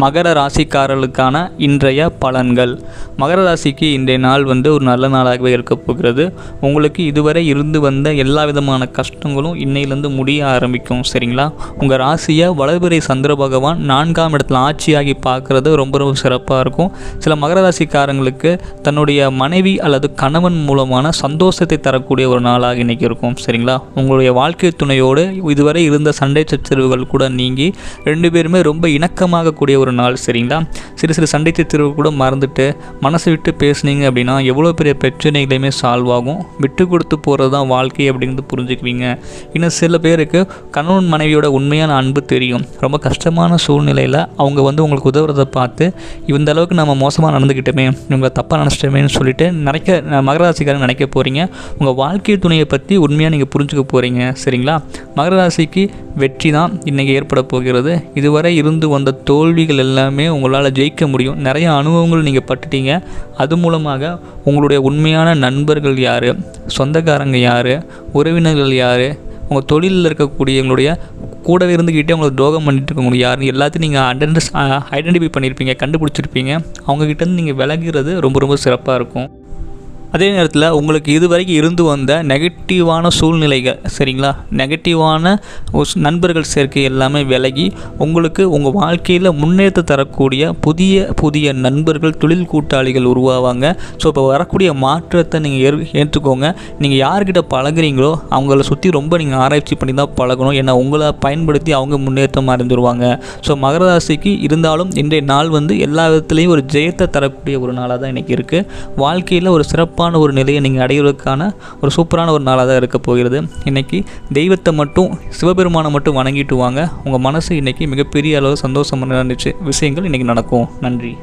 மகர ராசிக்காரர்களுக்கான இன்றைய பலன்கள். மகர ராசிக்கு இன்றைய நாள் வந்து ஒரு நல்ல நாளாகவே இருக்கப் போகிறது. உங்களுக்கு இதுவரை இருந்து வந்த எல்லா விதமான கஷ்டங்களும் இன்னையிலேருந்து முடிய ஆரம்பிக்கும் சரிங்களா? உங்கள் ராசியை வளர்பிறை சந்திர பகவான் நான்காம் இடத்துல ஆட்சியாகி பார்க்குறது ரொம்ப ரொம்ப சிறப்பாக இருக்கும். சில மகர ராசிக்காரங்களுக்கு தன்னுடைய மனைவி அல்லது கணவன் மூலமான சந்தோஷத்தை தரக்கூடிய ஒரு நாளாக இன்றைக்கி இருக்கும் சரிங்களா? உங்களுடைய வாழ்க்கை துணையோடு இதுவரை இருந்த சண்டை சச்சரவுகள் கூட நீங்கி ரெண்டு பேருமே ரொம்ப இணக்கமாகக்கூடிய ஒரு நாள் சரிங்களா? சிறு சிறு சண்டை தீர்வு கூட மறந்துட்டு மனசை விட்டு பேசுனீங்க அப்படின்னா எவ்வளோ பெரிய பிரச்சனைகளையுமே சால்வ் ஆகும். விட்டு கொடுத்து போகிறது தான் வாழ்க்கை அப்படிங்கிறது புரிஞ்சுக்குவீங்க. இன்னும் சில பேருக்கு கணவன் மனைவியோட உண்மையான அன்பு தெரியும். ரொம்ப கஷ்டமான சூழ்நிலையில் அவங்க வந்து உங்களுக்கு உதவுறதை பார்த்து இந்த அளவுக்கு நம்ம மோசமாக நடந்துக்கிட்டோமே இவங்க தப்பாக நினச்சிட்டோமேன்னு சொல்லிட்டு நினைக்க மகராசிக்காரன் நினைக்க போகிறீங்க உங்கள் வாழ்க்கை துணையை பற்றி உண்மையாக நீங்கள் புரிஞ்சுக்க போகிறீங்க சரிங்களா? மகராசிக்கு வெற்றி தான் இன்றைக்கி ஏற்பட போகிறது. இதுவரை இருந்து வந்த தோல்விகள் எல்லாமே உங்களால் ஜெயிக்க முடியும். நிறைய அனுபவங்கள் நீங்கள் பட்டுட்டீங்க. அது மூலமாக உங்களுடைய உண்மையான நண்பர்கள் யார்? சொந்தக்காரங்க யார்? உறவினர்கள் யார்? உங்கள் தொழிலில் இருக்கக்கூடிய எங்களுடைய கூடவே இருந்துக்கிட்டே உங்களுக்கு துரோகம் பண்ணிட்டு இருக்கவங்க யாருன்னு எல்லாத்தையும் நீங்கள் அண்டர்ஸ் ஐடென்டிஃபை பண்ணியிருப்பீங்க கண்டுபிடிச்சிருப்பீங்க. அவங்கக்கிட்டேருந்து நீங்கள் விலகிறது ரொம்ப ரொம்ப சிறப்பாக இருக்கும். அதே நேரத்தில் உங்களுக்கு இது வரைக்கும் இருந்து வந்த நெகட்டிவான சூழ்நிலைகள் சரிங்களா? நெகட்டிவான ஒரு நண்பர்கள் சேர்க்கை எல்லாமே விலகி உங்களுக்கு உங்கள் வாழ்க்கையில் முன்னேற்ற தரக்கூடிய புதிய புதிய நண்பர்கள் தொழில் கூட்டாளிகள் உருவாவாங்க. ஸோ இப்போ வரக்கூடிய மாற்றத்தை நீங்கள் ஏற் ஏற்றுக்கோங்க. நீங்கள் யார்கிட்ட பழகுறீங்களோ அவங்கள சுற்றி ரொம்ப நீங்கள் ஆராய்ச்சி பண்ணி தான் பழகணும். ஏன்னா உங்களை பயன்படுத்தி அவங்க முன்னேற்றம் அடைஞ்சிருவாங்க ஸோ மகர ராசிக்கு இருந்தாலும் இன்றைய நாள் வந்து எல்லா விதத்துலேயும் ஒரு ஜெயத்தை தரக்கூடிய ஒரு நாளாக தான் இன்றைக்கி இருக்குது வாழ்க்கையில் ஒரு சிறப்பான ஒரு நிலையை நீங்கள் அடைவதற்கான ஒரு சூப்பரான ஒரு நாளாக தான் இருக்க போகிறது. இன்றைக்கி தெய்வத்தை மட்டும் சிவபெருமானை மட்டும் வணங்கிட்டு வாங்க. உங்கள் மனசு இன்றைக்கி மிகப்பெரிய அளவு சந்தோஷம் நடந்துச்சு விஷயங்கள் இன்றைக்கி நடக்கும். நன்றி.